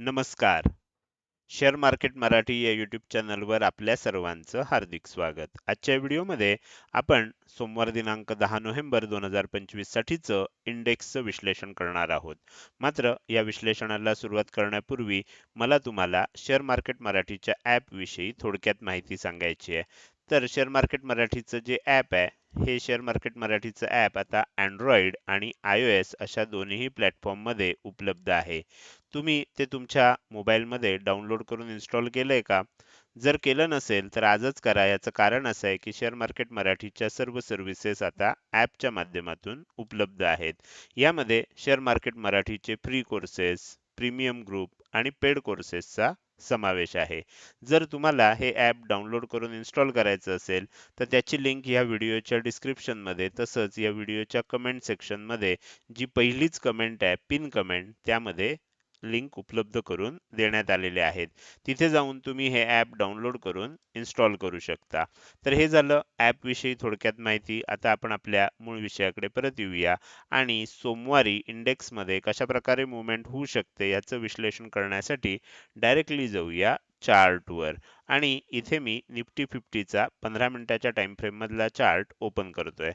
नमस्कार. Share market Marathi या YouTube चॅनलवर आपल्या सर्वांचं हार्दिक स्वागत. आजच्या व्हिडिओमध्ये आपण सोमवार दिनांक दहा नोव्हेंबर दोन हजार पंचवीससाठीचं इंडेक्सचं विश्लेषण करणार आहोत. मात्र या विश्लेषणाला सुरुवात करण्यापूर्वी मला तुम्हाला शेअर मार्केट मराठीच्या ॲपविषयी थोडक्यात माहिती सांगायची आहे. तर शेअर मार्केट मराठीचं जे ॲप आहे हे शेअर मार्केट मराठीचं ॲप आता अँड्रॉइड आणि आय ओ एस अशा दोन्ही प्लॅटफॉर्ममध्ये उपलब्ध आहे. तुम्ही ते तुमच्या मोबाईलमध्ये डाउनलोड करून इन्स्टॉल केलंय का? जर केलं नसेल तर आजच करा. याचं कारण असं आहे की शेअर मार्केट मराठीच्या सर्व सर्व्हिसेस आता ॲपच्या माध्यमातून उपलब्ध आहेत. यामध्ये शेअर मार्केट मराठीचे फ्री कोर्सेस प्रीमियम ग्रुप आणि पेड कोर्सेसचा समावेश आहे. जर तुम्हाला हे ॲप डाउनलोड करून इन्स्टॉल करायचं असेल तर त्याची लिंक या व्हिडिओच्या डिस्क्रिप्शनमध्ये तसंच या व्हिडिओच्या कमेंट सेक्शनमध्ये जी पहिलीच कमेंट आहे पिन कमेंट त्यामध्ये लिंक उपलब्ध करून देण्यात आलेले आहेत. तिथे जाऊन तुम्ही हे ॲप डाउनलोड करून इन्स्टॉल करू शकता. तर हे झालं ॲपविषयी थोडक्यात माहिती. आता आपण आपल्या मूळ विषयाकडे परत येऊया. आणि सोमवारी इंडेक्समध्ये कशा प्रकारे मुवमेंट होऊ शकते याचं विश्लेषण करण्यासाठी डायरेक्टली जाऊया चार्टवर आणि इथे मी निफ्टी फिफ्टीचा पंधरा मिनिटाच्या टाइम फ्रेम मधला चार्ट ओपन करतोय.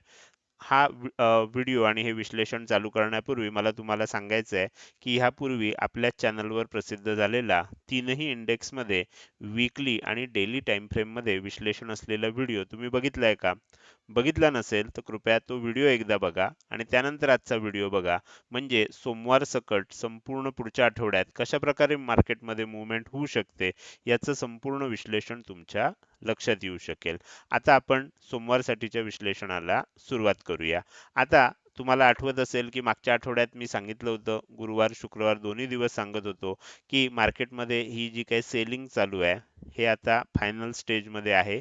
हा व्हिडिओ आणि हे विश्लेषण चालू करण्यापूर्वी मला तुम्हाला सांगायचं आहे की ह्यापूर्वी आपल्या चॅनलवर प्रसिद्ध झालेला तीनही इंडेक्समध्ये वीकली आणि डेली टाईम फ्रेममध्ये विश्लेषण असलेला व्हिडिओ तुम्ही बघितलाय का? बघितला नसेल तर कृपया तो व्हिडिओ एकदा बघा आणि त्यानंतर आजचा व्हिडिओ बघा. म्हणजे सोमवार सकट संपूर्ण पुढच्या आठवड्यात कशा प्रकारे मार्केटमध्ये मुवमेंट होऊ शकते याचं संपूर्ण विश्लेषण तुमच्या लक्षात येऊ शकेल. आता आपण सोमवारसाठीच्या विश्लेषणाला सुरुवात करूया. आता तुम्हाला आठवत असेल की मागच्या आठवड्यात मी सांगितलं होतं गुरुवार शुक्रवार दोन्ही दिवस सांगत होतो की मार्केटमध्ये ही जी काही सेलिंग चालू आहे हे आता फायनल स्टेजमध्ये आहे.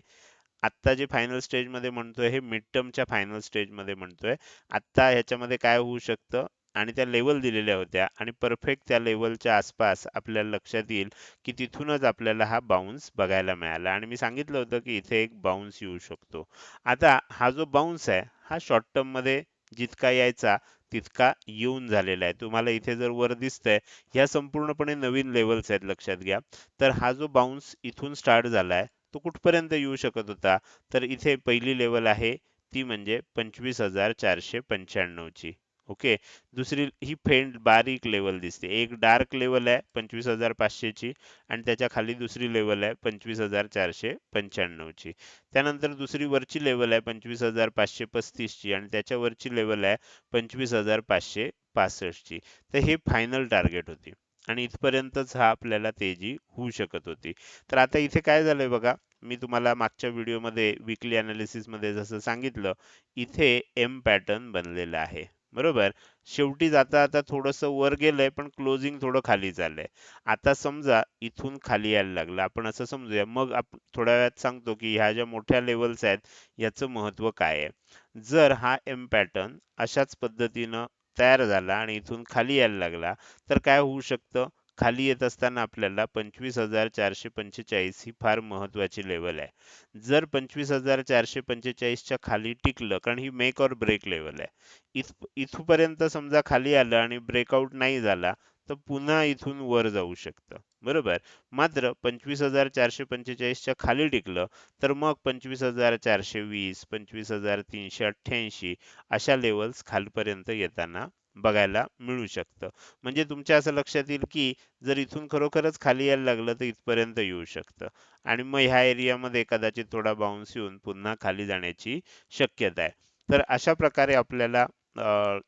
आत्ता जे फायनल स्टेजमध्ये म्हणतोय हे मिड टर्मच्या फायनल स्टेजमध्ये म्हणतोय. आत्ता ह्याच्यामध्ये काय होऊ शकतं? आणि त्या लेवल दिलेल्या होत्या. आणि परफेक्ट त्या लेवलच्या आसपास आपल्याला लक्षात येईल की तिथूनच आपल्याला हा बाउन्स बघायला मिळाला. आणि मी सांगितलं होतं की इथे एक बाउन्स येऊ शकतो. आता हा जो बाउन्स आहे हा शॉर्ट टर्ममध्ये जितका यायचा तितका येऊन झालेला आहे. तुम्हाला इथे जर वर दिसतंय ह्या संपूर्णपणे नवीन लेवल्स आहेत लक्षात घ्या. तर हा जो बाउन्स इथून स्टार्ट झालाय तो कुठपर्यंत येऊ शकत होता? तर इथे पहिली लेवल आहे ती म्हणजे पंचवीस हजार चारशे पंच्याण्णव ची. ओके दुसरी ही फेंड बारीक लेवल दिसते. एक डार्क लेवल आहे पंचवीस हजार पाचशे ची. आणि त्याच्याखाली दुसरी लेवल आहे पंचवीस हजार चारशे पंच्याण्णव ची. त्यानंतर दुसरी वरची लेवल आहे पंचवीस हजार पाचशे पस्तीस ची. आणि त्याच्या वरची लेवल आहे पंचवीस हजार पाचशे पासष्ट ची. तर हे फायनल टार्गेट होती. आणि इथपर्यंतच हा आपल्याला तेजी होऊ शकत होती. तर आता इथे काय झालंय बघा मी तुम्हाला मागच्या व्हिडिओमध्ये विकली अनालिसिसमध्ये जसं सांगितलं इथे एम पॅटर्न बनलेला आहे. बरोबर? शेवटी जाता आता थोडस वर गेलंय पण क्लोजिंग थोडं खाली झालंय. आता समजा इथून खाली यायला लागलं. आपण असं समजूया. मग आपण थोड्या वेळात सांगतो की ह्या ज्या मोठ्या लेवल्स आहेत याचं महत्त्व काय आहे? जर हा एम पॅटर्न अशाच पद्धतीनं तयार झाला आणि इथून खाली यायला लागला तर काय होऊ शकतं? खाली येत असताना आपल्याला पंचवीस हजार चारशे पंचेचाळीस ही फार महत्वाची लेवल आहे. जर पंचवीस हजार चारशे पंचेचाळीसच्या खाली टिकलं कारण ही मेक और ब्रेक लेवल आहे. इथ इथपर्यंत समजा खाली आलं आणि ब्रेकआउट नाही झाला तर पुन्हा इथून वर जाऊ शकतं. बरोबर. मात्र पंचवीस हजार चारशे पंचेचाळीसच्या खाली टिकलं तर मग पंचवीस हजार चारशे वीस पंचवीस हजार तीनशे अठ्ठ्याऐंशी अशा लेवल्स खालपर्यंत येताना बघायला मिळू शकतं. म्हणजे तुमच्या असं लक्षात येईल की जर इथून खरोखरच खाली यायला लागलं तर इथपर्यंत येऊ शकतं. आणि मग ह्या एरियामध्ये कदाचित थोडा बाउन्स येऊन पुन्हा खाली जाण्याची शक्यता आहे. तर अशा प्रकारे आपल्याला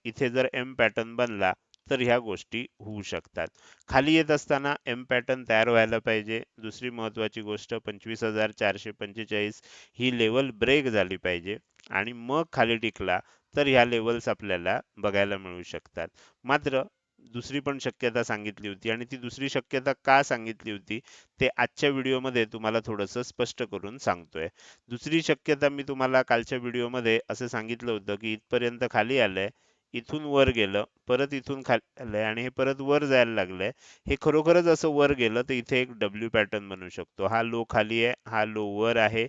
इथे जर एम पॅटर्न बनला तर ह्या गोष्टी होऊ शकतात. खाली येत असताना एम पॅटर्न तयार व्हायला पाहिजे. दुसरी महत्वाची गोष्ट पंचवीस हजार चारशे पंचेचाळीस ही लेवल ब्रेक झाली पाहिजे. आणि मग खाली टिकला तर ह्या लेवल्स आपल्याला बघायला मिळू शकतात. मात्र दुसरी पण शक्यता सांगितली होती आणि ती दुसरी शक्यता का सांगितली होती ते आजच्या व्हिडिओमध्ये तुम्हाला थोडंसं स्पष्ट करून सांगतोय. दुसरी शक्यता मी तुम्हाला कालच्या व्हिडिओमध्ये असं सांगितलं होतं की इथपर्यंत खाली आलंय इथून वर गेलं परत इथून खाली आणि हे परत वर जायला लागलंय. हे खरोखरच असं वर गेलं तर इथे एक डब्ल्यू पॅटर्न बनू शकतो. हा लो खाली आहे हा लो वर आहे.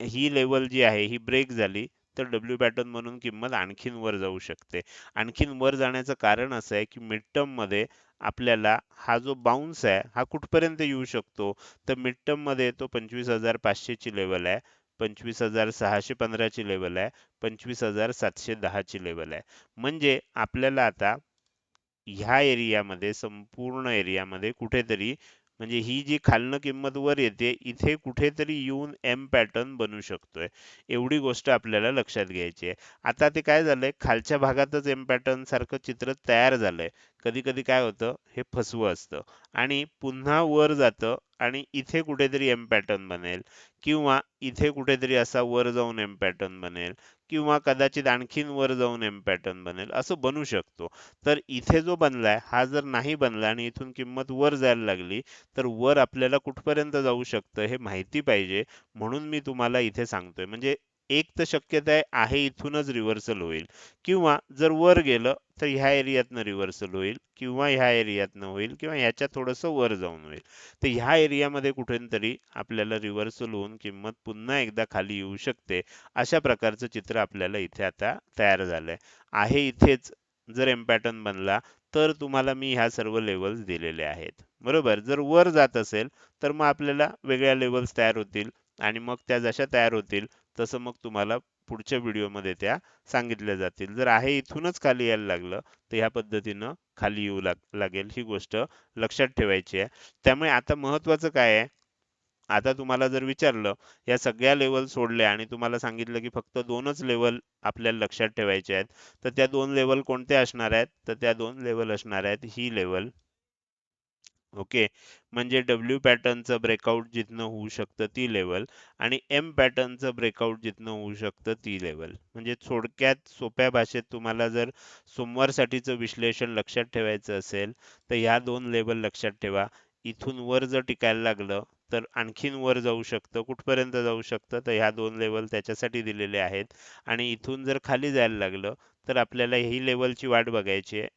ही लेवल जी आहे ही ब्रेक झाली तर डब्ल्यू पॅटर्न म्हणून किंमत आणखीन वर जाऊ शकते. आणखीन वर जाण्याचं कारण असं आहे की मिड टर्ममध्ये आपल्याला हा जो बाउन्स आहे हा कुठपर्यंत येऊ शकतो? तर मिड टर्ममध्ये तो पंचवीस हजार पाचशे ची लेवल आहे. पंचवीस हजार सहाशे पंधराची लेवल आहे. पंचवीस हजार सातशे दहाची लेवल आहे. म्हणजे आपल्याला आता ह्या एरियामध्ये संपूर्ण एरियामध्ये कुठेतरी म्हणजे ही जी खालनं किंमत वर येते इथे कुठेतरी येऊन एम पॅटर्न बनू शकतोय. एवढी गोष्ट आपल्याला लक्षात घ्यायची आहे. आता ते काय झालंय? खालच्या भागातच एम पॅटर्न सारखं चित्र तयार झालंय. कधी कधी काय होतं हे फसवं असतं. आणि पुन्हा वर जातं आणि इथे कुठेतरी एम पॅटर्न बनेल किंवा इथे कुठेतरी असा वर जाऊन एम पॅटर्न बनेल किंवा कदाचित आणखीन वर जाऊन एम पॅटर्न बनेल असं बनू शकतो. तर इथे जो बनलाय हा जर नाही बनला आणि इथून किंमत वर जायला लागली तर वर आपल्याला कुठपर्यंत जाऊ शकतं हे माहिती पाहिजे. म्हणून मी तुम्हाला इथे सांगतोय. म्हणजे एक तर शक्यता आहे आहे इथूनच रिव्हर्सल होईल. किंवा जर वर गेलं तर ह्या एरियातनं रिव्हर्सल होईल किंवा ह्या एरियातनं होईल किंवा ह्याच्या थोडंसं वर जाऊन होईल. तर ह्या एरियामध्ये कुठेतरी आपल्याला रिव्हर्सल होऊन किंमत पुन्हा एकदा खाली येऊ शकते अशा प्रकारचं चित्र आपल्याला इथे आता तयार झालंय. आहे इथेच जर एम पॅटर्न बनला तर तुम्हाला मी ह्या सर्व लेवल्स दिलेले आहेत. बरोबर? जर वर जात असेल तर मग आपल्याला वेगळ्या लेवल्स तयार होतील आणि मग त्या जशा तयार होतील तसं मग तुम्हाला पुढच्या व्हिडिओमध्ये त्या सांगितल्या जातील. जर आहे इथूनच खाली यायला लागलं तर ह्या पद्धतीनं खाली येऊ लाग लागेल ही गोष्ट लक्षात ठेवायची आहे. त्यामुळे आता महत्वाचं काय आहे? आता तुम्हाला जर विचारलं या सगळ्या लेवल सोडल्या आणि तुम्हाला सांगितलं की फक्त दोनच लेवल आपल्याला लक्षात ठेवायचे आहेत तर त्या दोन लेवल कोणत्या असणार आहेत? तर त्या दोन लेवल असणार आहेत ही लेवल ओके? म्हणजे डब्ल्यू पॅटर्नचं ब्रेकआउट जिथनं होऊ शकतं ती लेवल आणि एम पॅटर्नचं ब्रेकआउट जिथनं होऊ शकतं ती लेवल म्हणजे थोडक्यात सोप्या भाषेत तुम्हाला जर सोमवारसाठीचं विश्लेषण लक्षात ठेवायचं असेल तर ह्या दोन लेवल लक्षात ठेवा. इथून वर जर टिकायला लागलं तर आणखीन वर जाऊ शकतं कुठपर्यंत जाऊ शकतं तर ह्या दोन लेवल त्याच्यासाठी दिलेले आहेत. आणि इथून जर खाली जायला लागलं तर आपल्याला ही लेवलची वाट बघायची आहे.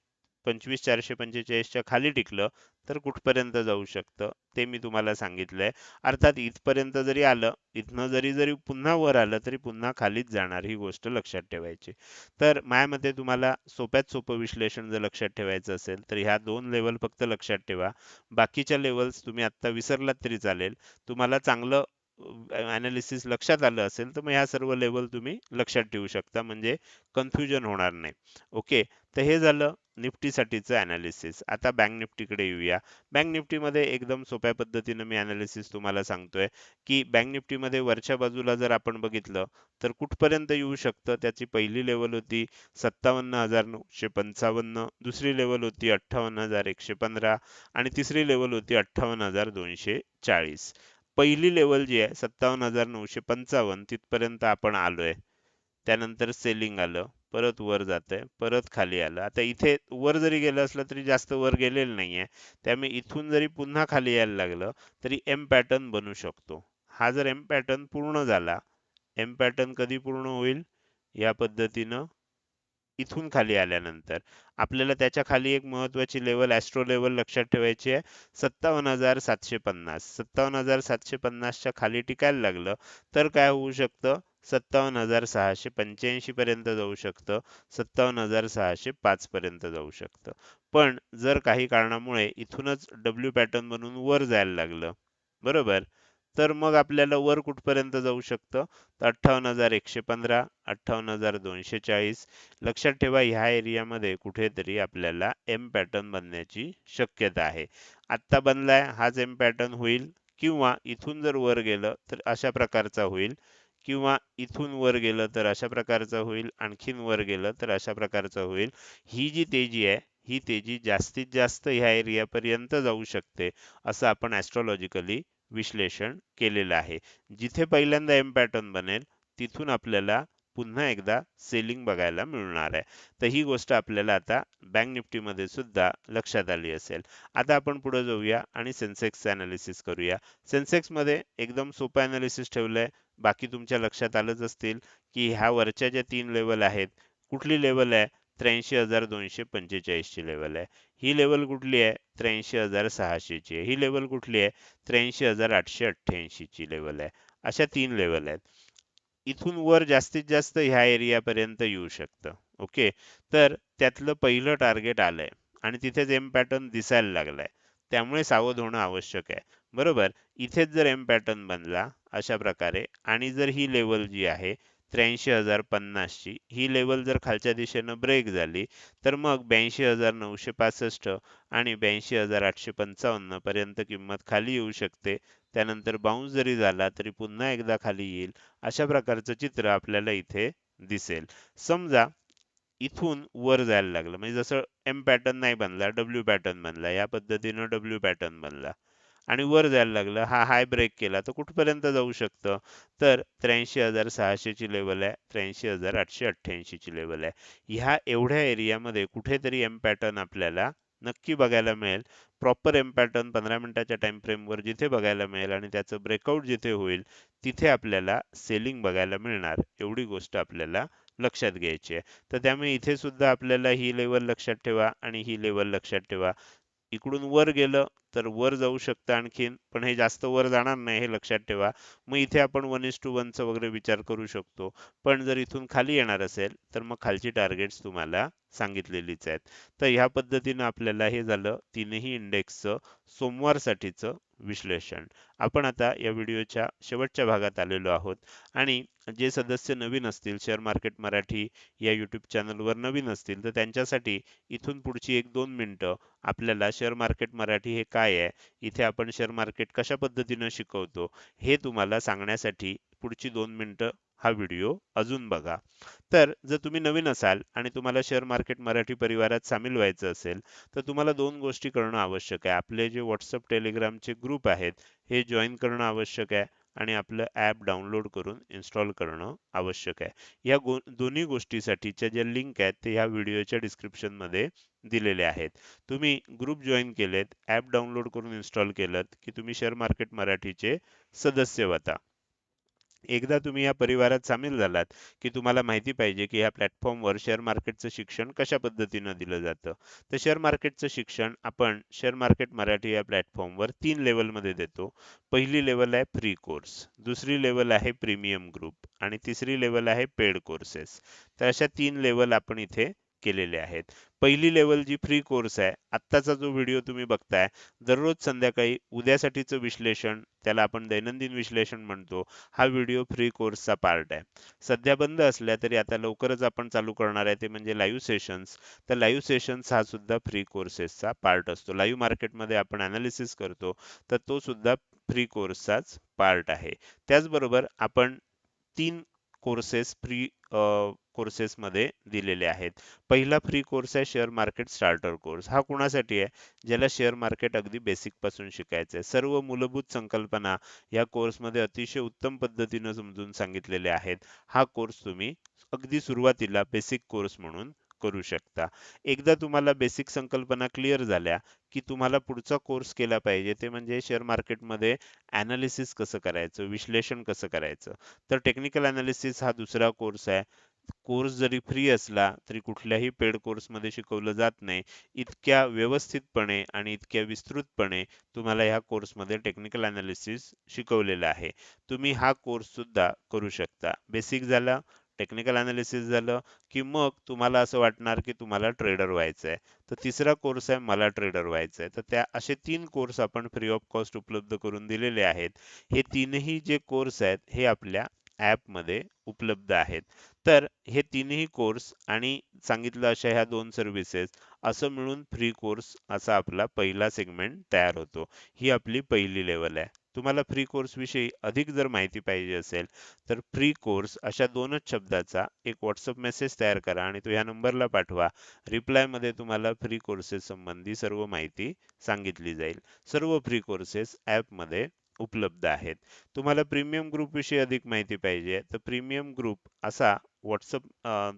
पंचवीस चारशे पंचेचाळीसच्या खाली टिकलं तर कुठपर्यंत जाऊ शकतं? ते मी तुम्हाला सांगितलंय. अर्थात इथपर्यंत जरी आलं इथनं जरी जरी पुन्हा वर आलं तरी पुन्हा खालीच जाणार ही गोष्ट लक्षात ठेवायची. तर माझ्या मते तुम्हाला सोप्यात सोपं विश्लेषण जर लक्षात ठेवायचं असेल तर ह्या दोन लेवल फक्त लक्षात ठेवा. बाकीच्या लेवल्स तुम्ही आता विसरलात तरी चालेल. तुम्हाला चांगलं ॲनालिसिस लक्षात आलं असेल तर मग ह्या सर्व लेवल तुम्ही लक्षात ठेवू शकता. म्हणजे कन्फ्युजन होणार नाही. ओके तर हे झालं निफ्टीसाठीचं ॲनालिसिस आता बँक निफ्टीकडे येऊया. बँक निफ्टीमध्ये एकदम सोप्या पद्धतीनं मी ॲनालिसिस तुम्हाला सांगतोय की बँक निफ्टीमध्ये वरच्या बाजूला जर आपण बघितलं तर कुठपर्यंत येऊ शकतं? त्याची पहिली लेवल होती सत्तावन्न हजार नऊशे पंचावन्न दुसरी लेवल होती अठ्ठावन्न हजार एकशे पंधरा आणि तिसरी लेवल होती अठ्ठावन्न हजार दोनशे चाळीस. पहिली लेवल जी आहे सत्तावन्न हजार नऊशे पंचावन्न तिथपर्यंत आपण आलोय. त्यानंतर सेलिंग आलं परत वर जात आहे परत खाली आलं. आता इथे वर जरी गेलं असलं तरी जास्त वर गेलेलं नाहीये. त्यामुळे इथून जरी पुन्हा खाली यायला लागलं तरी एम पॅटर्न बनू शकतो. हा जर एम पॅटर्न पूर्ण झाला एम पॅटर्न कधी पूर्ण होईल? या पद्धतीनं इथून खाली आल्यानंतर. आपल्याला त्याच्याखाली एक महत्वाची लेवल ॲस्ट्रो लेवल लक्षात ठेवायची आहे. सत्तावन्न हजार सातशे पन्नास. सत्तावन्न हजार सातशे पन्नासच्या खाली टिकायला लागलं तर काय होऊ शकतं? सत्तावन्न हजार सहाशे पंच्याऐंशी पर्यंत जाऊ शकतं. सत्तावन्न हजार सहाशे पाच पर्यंत जाऊ शकतं. पण जर काही कारणामुळे इथूनच डब्ल्यू पॅटर्न बनून वर जायला लागलं. बरोबर? तर मग आपल्याला वर कुठपर्यंत जाऊ शकतं? तर अठ्ठावन्न हजार एकशे पंधरा अठ्ठावन्न हजार दोनशे चाळीस. लक्षात ठेवा ह्या एरियामध्ये कुठेतरी आपल्याला एम पॅटर्न बनण्याची शक्यता आहे. आत्ता बनलाय हाच एम पॅटर्न होईल किंवा इथून जर वर गेलं तर अशा प्रकारचा होईल किंवा इथून वर गेलं तर अशा प्रकारचं होईल आणखीन वर गेलं तर अशा प्रकारचं होईल. ही जी तेजी आहे ही तेजी जास्तीत जास्त ह्या एरियापर्यंत जाऊ शकते असं आपण ॲस्ट्रॉलॉजिकली विश्लेषण केलेलं आहे. जिथे पहिल्यांदा एम पॅटर्न बनेल तिथून आपल्याला पुन्हा एकदा सेलिंग बघायला मिळणार आहे. तर ही गोष्ट आपल्याला आता बँक निफ्टीमध्ये सुद्धा लक्षात आली असेल. आता आपण पुढे जाऊया आणि सेन्सेक्सचं अनालिसिस करूया. सेन्सेक्समध्ये एकदम सोपं अनालिसिस ठेवलंय. बाकी तुमच्या लक्षात आलंच असतील की ह्या वरच्या ज्या तीन लेवल आहेत कुठली लेवल आहे? त्र्याऐंशी हजार दोनशे पंचेचाळीस ची लेवल आहे. ही लेवल कुठली आहे? त्र्याऐंशी हजार सहाशेची आहे. ही लेवल कुठली आहे? त्र्याऐंशी हजार आठशे अठ्ठ्याऐंशी ची लेवल आहे. अशा तीन लेवल आहेत. इथून वर जास्तीत जास्त ह्या एरियापर्यंत येऊ शकतं. ओके तर त्यातलं पहिलं टार्गेट आलंय. आणि तिथेच एम पॅटर्न दिसायला लागलाय. त्यामुळे सावध होणं आवश्यक आहे. बरोबर? इथेच जर एम पॅटर्न बनला अशा प्रकारे आणि जर ही लेवल जी आहे त्र्याऐंशी हजार पन्नासची. ही लेवल जर खालच्या दिशेनं ब्रेक झाली तर मग ब्याऐंशी हजार नऊशे पासष्ट आणि ब्याऐंशी हजार आठशे पंचावन्न पर्यंत किंमत खाली येऊ शकते. त्यानंतर बाउन्स जरी झाला तरी पुन्हा एकदा खाली येईल. अशा प्रकारचं चित्र आपल्याला इथे दिसेल. समजा इथून वर जायला लागलं. म्हणजे जसं एम पॅटर्न नाही बनला डब्ल्यू पॅटर्न बनला. या पद्धतीनं डब्ल्यू पॅटर्न बनला. आणि वर जायला लागलं. हा हाय ब्रेक केला तर कुठपर्यंत जाऊ शकतं? तर त्र्याऐंशी हजार सहाशेची लेवल आहे. त्र्याऐंशी हजार आठशे अठ्ठ्याऐंशीची लेवल आहे. ह्या एवढ्या एरियामध्ये कुठेतरी एम पॅटर्न आपल्याला नक्की बघायला मिळेल. प्रॉपर एम पॅटर्न पंधरा मिनिटाच्या टाइम फ्रेमवर जिथे बघायला मिळेल आणि त्याचं ब्रेकआउट जिथे होईल तिथे आपल्याला सेलिंग बघायला मिळणार. एवढी गोष्ट आपल्याला लक्षात घ्यायची आहे. तर त्यामुळे इथे सुद्धा आपल्याला ही लेवल लक्षात ठेवा आणि ही लेवल लक्षात ठेवा. इकडून वर गेलं तर वर जाऊ शकतं आणखीन पण हे जास्त वर जाणार नाही हे लक्षात ठेवा. मग इथे आपण वन इस टू वनचा वगैरे विचार करू शकतो. पण जर इथून खाली येणार असेल तर मग खालची टार्गेट्स तुम्हाला सांगितलेलीच आहेत. तर ह्या पद्धतीनं आपल्याला हे झालं तीनही इंडेक्सचं सोमवारसाठीचं विश्लेषण. आपण आता या व्हिडिओच्या शेवटच्या भागात आलेलो आहोत. आणि जे सदस्य नवीन असतील शेअर मार्केट मराठी या यूट्यूब चॅनलवर नवीन असतील तर त्यांच्यासाठी इथून पुढची एक दोन मिनिटं आपल्याला शेअर मार्केट मराठी हे काय आहे? इथे आपण शेअर मार्केट कशा पद्धतीनं शिकवतो? हे तुम्हाला सांगण्यासाठी पुढची दोन मिनिटं हा व्हिडिओ अजून बघा. तर जर तुम्ही नवीन असाल आणि तुम्हाला शेअर मार्केट मराठी परिवारात सामील व्हायचं असेल तर तुम्हाला दोन गोष्टी करणं आवश्यक आहे. आपले जे व्हॉट्सअप टेलिग्रामचे ग्रुप आहेत हे जॉईन करणं आवश्यक आहे. आणि आपलं ॲप डाउनलोड करून इन्स्टॉल करणं आवश्यक आहे. या गो दोन्ही गोष्टीसाठीच्या ज्या लिंक आहेत ते ह्या व्हिडिओच्या डिस्क्रिप्शनमध्ये दिलेले आहेत. तुम्ही ग्रुप जॉईन केलेत ॲप डाउनलोड करून इन्स्टॉल केलं की तुम्ही शेअर मार्केट मराठीचे सदस्य होता. एकदा तुम्ही या परिवारात सामील झालात की तुम्हाला माहिती पाहिजे की या प्लॅटफॉर्मवर शेअर मार्केटचं शिक्षण कशा पद्धतीनं दिलं जातं. तर शेअर मार्केटचं शिक्षण आपण शेअर मार्केट मराठी या प्लॅटफॉर्मवर तीन लेवलमध्ये देतो. पहिली लेवल आहे फ्री कोर्स दुसरी लेवल आहे प्रीमियम ग्रुप आणि तिसरी लेवल आहे पेड कोर्सेस तर अशा तीन लेवल आपण इथे केलेले आहेत. पहिली लेवल जी फ्री कोर्स आहे आत्ताचा जो व्हिडिओ तुम्ही बघताय दररोज संध्याकाळी उद्यासाठीचं विश्लेषण त्याला आपण दैनंदिन विश्लेषण म्हणतो हा व्हिडिओ फ्री कोर्सचा पार्ट आहे. सध्या बंद असल्या तरी आता लवकरच आपण चालू करणार आहे ते म्हणजे लाईव्ह सेशन्स तर लाईव्ह सेशन्स हा सुद्धा फ्री कोर्सेसचा पार्ट असतो. लाईव्ह मार्केटमध्ये आपण अनालिसिस करतो तर तो सुद्धा फ्री कोर्सचाच पार्ट आहे. त्याचबरोबर आपण तीन कोर्सेस फ्री कोर्सेसमध्ये दिलेले आहेत. पहिला फ्री कोर्स आहे शेअर मार्केट स्टार्टर कोर्स हा कुणासाठी आहे? ज्याला शेअर मार्केट अगदी बेसिकपासून शिकायचं आहे सर्व मूलभूत संकल्पना या कोर्समध्ये अतिशय उत्तम पद्धतीनं समजून सांगितलेले आहेत. हा कोर्स तुम्ही अगदी सुरुवातीला बेसिक कोर्स म्हणून करू शकता. एकदा तुम्हाला बेसिक संकल्पना क्लिअर झाल्या की तुम्हाला पुढचा कोर्स केला पाहिजे ते म्हणजे शेअर मार्केटमध्ये ॲनालिसिस कसं करायचं विश्लेषण कसं करायचं. तर टेक्निकल ॲनालिसिस हा दुसरा कोर्स आहे. कोर्स जरी फ्री असला तरी कुठल्याही पेड कोर्समध्ये शिकवलं जात नाही. इतक्या व्यवस्थितपणे आणि इतक्या विस्तृतपणे तुम्हाला ह्या कोर्समध्ये टेक्निकल अनालिसिस शिकवलेलं आहे. तुम्ही हा कोर्स सुद्धा करू शकता. बेसिक झाला टेक्निकल अनालिसिस झालं की मग तुम्हाला असं वाटणार की तुम्हाला ट्रेडर व्हायचं आहे. तर तिसरा कोर्स आहे मला ट्रेडर व्हायचं आहे. तर त्या असे तीन कोर्स आपण फ्री ऑफ कॉस्ट उपलब्ध करून दिलेले आहेत. हे तीनही जे कोर्स आहेत हे आपल्या ॲपमध्ये उपलब्ध आहेत. तर हे तीनही कोर्स आणि सांगितलं अशा ह्या दोन सर्व्हिसेस असं मिळून फ्री कोर्स असा आपला पहिला सेगमेंट तयार होतो. ही आपली पहिली लेवल आहे. तुम्हाला फ्री कोर्स विषयी अधिक जर माहिती पाहिजे असेल तर फ्री कोर्स अशा दोनच शब्दाचा एक व्हॉट्सअप मेसेज तयार करा आणि तो ह्या नंबरला पाठवा. रिप्लायमध्ये तुम्हाला फ्री कोर्सेस संबंधी सर्व माहिती सांगितली जाईल. सर्व फ्री कोर्सेस ऍपमध्ये उपलब्ध आहेत. तुम्हाला प्रीमियम ग्रुप विषयी अधिक माहिती पाहिजे तर प्रीमियम ग्रुप असा व्हॉट्सअप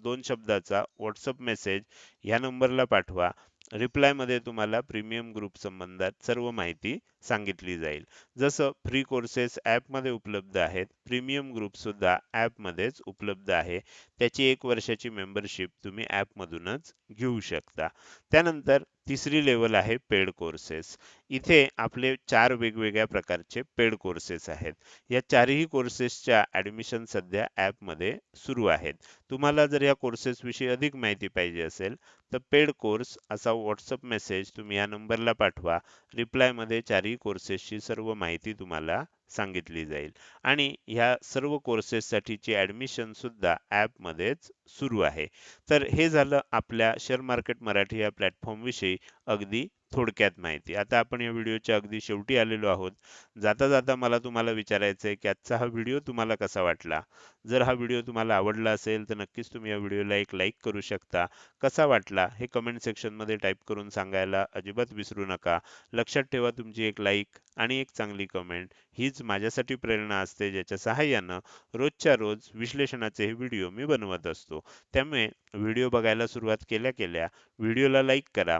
दोन शब्दाचा व्हॉट्सअप मेसेज ह्या नंबरला पाठवा. रिप्लायमध्ये तुम्हाला प्रीमियम ग्रुप संबंधात सर्व माहिती सांगितली जाईल. जसं फ्री कोर्सेस ऍपमध्ये उपलब्ध आहेत प्रीमियम ग्रुप सुद्धा ऍप मध्येच उपलब्ध आहे. त्याची एक वर्षाची मेंबरशिप तुम्ही ऍप मधूनच घेऊ शकता. त्यानंतर तिसरी लेवल आहे पेड कोर्सेस इथे आपले चार वेगवेगळ्या प्रकारचे पेड कोर्सेस आहेत. या चारही कोर्सेसच्या ऍडमिशन सध्या ॲपमध्ये सुरू आहेत. तुम्हाला जर या कोर्सेसविषयी अधिक माहिती पाहिजे असेल तर पेड कोर्स असा व्हॉट्सअप मेसेज तुम्ही या नंबरला पाठवा. रिप्लायमध्ये चारही कोर्सेसची सर्व माहिती तुम्हाला सांगितली जाईल. आणि ह्या सर्व कोर्सेससाठीची ऍडमिशन सुद्धा ॲपमध्येच सुरू आहे. तर हे झालं आपल्या शेअर मार्केट मराठी या प्लॅटफॉर्मविषयी अगदी थोडक्यात माहिती. आता आपण या व्हिडिओच्या अगदी शेवटी आलेलो आहोत. जाता जाता मला तुम्हाला विचारायचं आहे की आजचा हा व्हिडिओ तुम्हाला कसा वाटला? जर हा व्हिडिओ तुम्हाला आवडला असेल तर नक्कीच तुम्ही या व्हिडिओला एक लाईक करू शकता. कसा वाटला? हे कमेंट सेक्शनमध्ये टाईप करून सांगायला अजिबात विसरू नका. लक्षात ठेवा तुमची एक लाईक आणि एक चांगली कमेंट. हीच माझ्यासाठी प्रेरणा असते ज्याच्या सहाय्यानं रोजच्या रोज विश्लेषणाचे हे व्हिडिओ मी बनवत असतो. त्यामुळे व्हिडिओ बघायला सुरुवात केल्या केल्या व्हिडिओला लाईक करा.